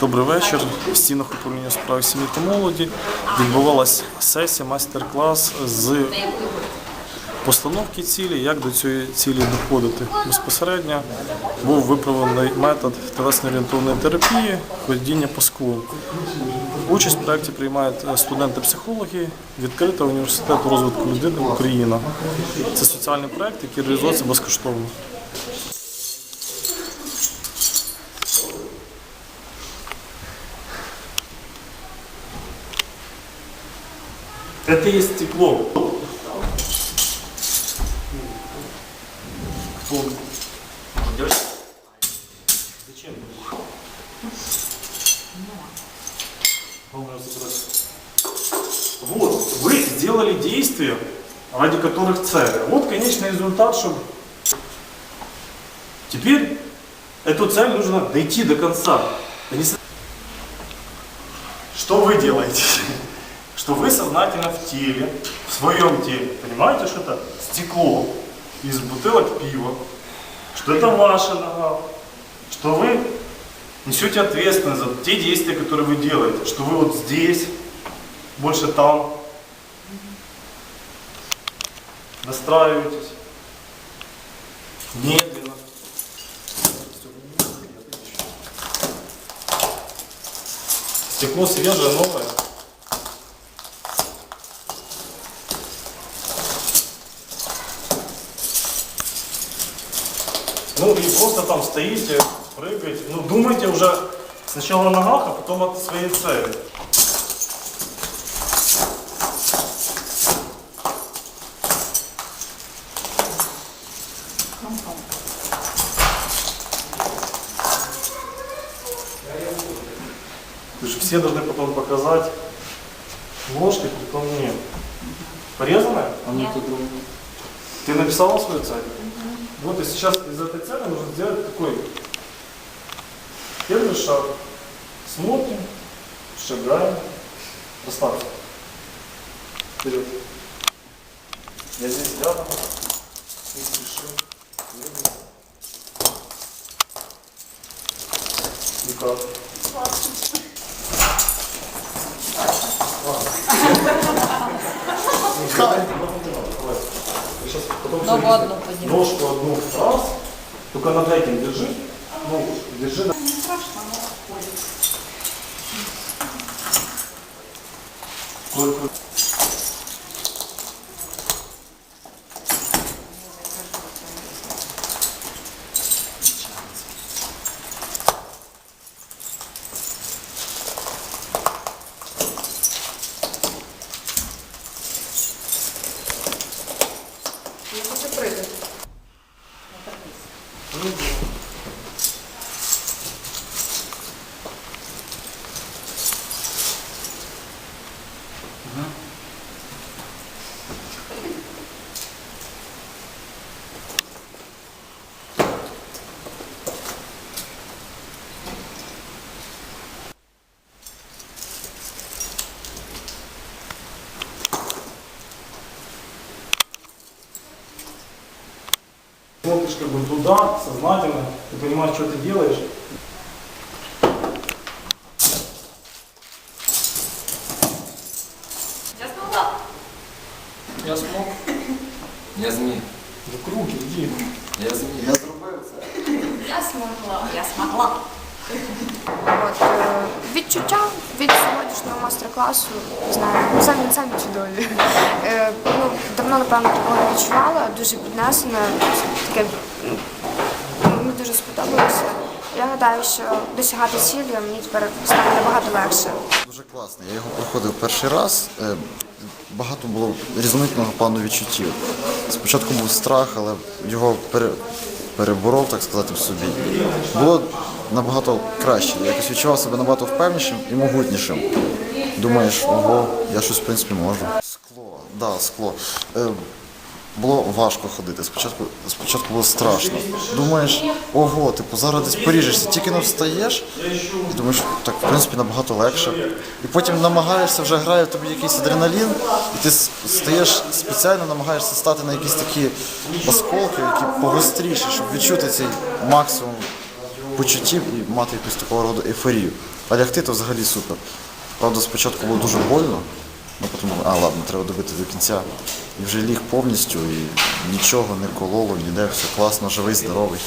Добрий вечір. В стінах управління у справах сім'ї та молоді відбувалася сесія, майстер-клас з постановки цілі, як до цієї цілі доходити. Безпосередньо був виправлений метод телесно-орієнтовної терапії, ходіння по склу. Участь в проєкті приймають студенти-психологи відкритого університету розвитку людини Україна. Це соціальний проєкт, який реалізується безкоштовно. Это есть стекло. Зачем? Вот, вы сделали действия, ради которых цель. Вот конечный результат, чтобы теперь эту цель нужно дойти до конца. Что вы делаете? Что вы сознательно в теле, в своем теле, понимаете, что это стекло из бутылок пива, что это ваша нога, что вы несете ответственность за те действия, которые вы делаете, что вы вот здесь, больше там, настраиваетесь медленно. Стекло свежее, новое. Ну и просто там стоите, прыгаете. Ну думайте уже сначала о ногах, а потом о своей цели. Вы же все должны потом показать ложкой, потом нет. Порезанная? Ты написала свою цель? Вот и сейчас из этой цели нужно сделать такой первый шаг. Смотрим, шагаем, расслабься. Вперед. Я здесь рядом, не спеши. Двигайся. Никак. Ладно. Давай. Сейчас потом Ногу одну подниму. Ножку одну раз. Только над этим держи. Ну, держи. на- Сколько? Я хочу Сюрпризи. Смотришь как бы туда, сознательно, ты понимаешь, что ты делаешь. Я смогла. Я смог. Я зміг. В круги, иди. Я зміг. Я смогла. Я смогла. От, е, відчуття від сьогоднішнього майстер-класу, не знаю, ну, самі, самі чудові. Е, ну, давно, напевно, такого не відчувала, дуже піднесена, таке мені дуже сподобалося. Я гадаю, що досягати цілі мені тепер стане набагато легше. Дуже класно. Я його проходив перший раз. Е, Багато було різноманітного плану відчуттів. Спочатку був страх, але його пере, переборов, так сказати, в собі. Було набагато краще. Я якось відчував себе набагато впевнішим і могутнішим. Думаєш, ого, я щось в принципі можу. Скло, да, скло. Було важко ходити. Спочатку, спочатку було страшно. Думаєш, ого, типу, зараз десь поріжешся, тільки не встаєш, і думаєш, так в принципі набагато легше. І потім намагаєшся, вже грає в тобі якийсь адреналін, і ти стаєш спеціально, намагаєшся стати на якісь такі осколки, які погостріші, щоб відчути цей максимум почуттів і мати якусь такого роду ейфорію. А лягти то взагалі супер. Правда, спочатку було дуже больно, ну потім, а ладно, треба добити до кінця. І вже ліг повністю, і нічого не кололо, ніде, все класно, живий, здоровий.